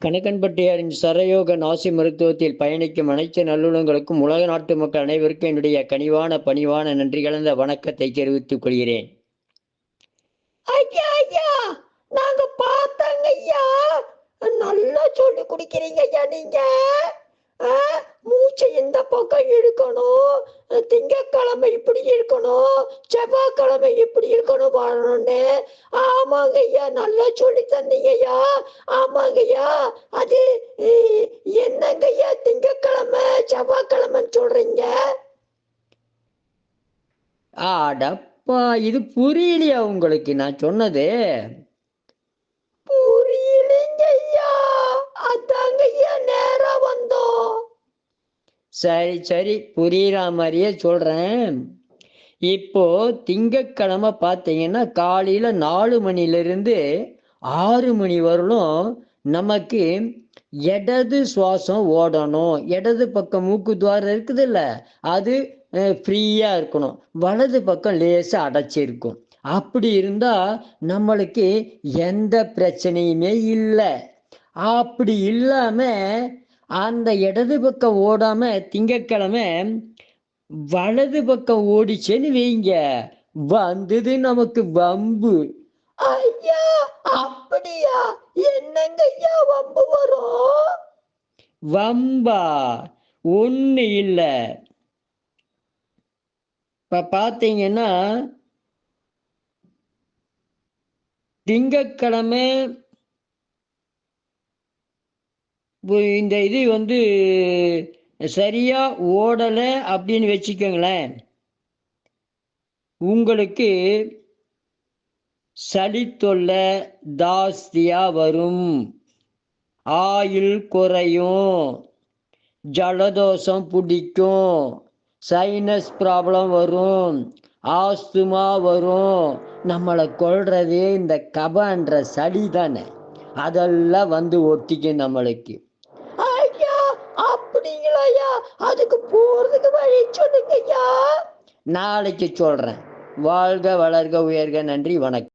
கணக்கன்பட்டியாரின் சரயோக நாசி மருத்துவத்தில் பயணிக்கும் அனைத்து நல்லுணங்களுக்கும் உலக நாட்டு மக்கள் அனைவருக்கும் என்னுடைய கனிவான பணிவான நன்றி கலந்த வணக்கத்தை தெரிவித்துக் கொள்கிறேன். ஐயா ஐயா நாங்க பார்த்தங்க ஐயா நல்லா சொல்லி குடிக்கிறீங்க ஐயா நீங்க இந்த பக்கம் இருக்கணும். திங்கக்கிழமை இப்படி இருக்கணும். செவ்வாய்க்கிழமை இப்படி இருக்கணும் வாழணும்னு ஆமாங்க ஐயா நல்லா சொல்லி தந்தீங்க ஐயா. ஆமாங்க ஐயா. அது என்னங்க ஐயா திங்கக்கிழமை செவ்வாய்க்கிழமைன்னு சொல்றீங்க? ஆடப்பா இது புரியலையா உங்களுக்கு? நான் சொன்னது. சரி சரி புரியுற மாதிரியே சொல்கிறேன் இப்போ திங்கக்கிழமை பார்த்தீங்கன்னா காலையில் நாலு மணிலிருந்து ஆறு மணி வரலும் நமக்கு இடது சுவாசம் ஓடணும். இடது பக்கம் மூக்கு துவாரம் இருக்குதுல்ல அது ஃப்ரீயாக இருக்கணும். வலது பக்கம் லேசாக அடைச்சிருக்கும். அப்படி இருந்தால் நம்மளுக்கு எந்த பிரச்சனையுமே இல்லை. அப்படி இல்லாமல் அந்த இடது பக்கம் ஓடாம திங்கக்கிழமை வலது பக்கம் ஓடிச்சேன்னு வைங்க. வந்தது நமக்கு வம்பு. ஐயா அப்படியா? என்னங்க ஐயா வம்பு வரும்? வம்பா? ஒண்ணு இல்ல. இப்ப பாத்தீங்கன்னா திங்கக்கிழமை இந்த இது வந்து சரியா ஓடலை அப்படின்னு வச்சுக்கோங்களேன். உங்களுக்கு சளி தொல்லை ஜாஸ்தியாக வரும். ஆயில் குறையும். ஜலதோஷம் பிடிக்கும். சைனஸ் ப்ராப்ளம் வரும். ஆஸ்துமா வரும். நம்மளை கொள்றதே இந்த கபன்ற சளி தானே. அதெல்லாம் வந்து ஒட்டிக்கும் நம்மளுக்கு. அதுக்கு போறதுக்கு வழி சொல்லுங்க ஐயா நாளைக்கு சொல்றேன். வாழ்க வளர்க உயர்க நன்றி வணக்கம்.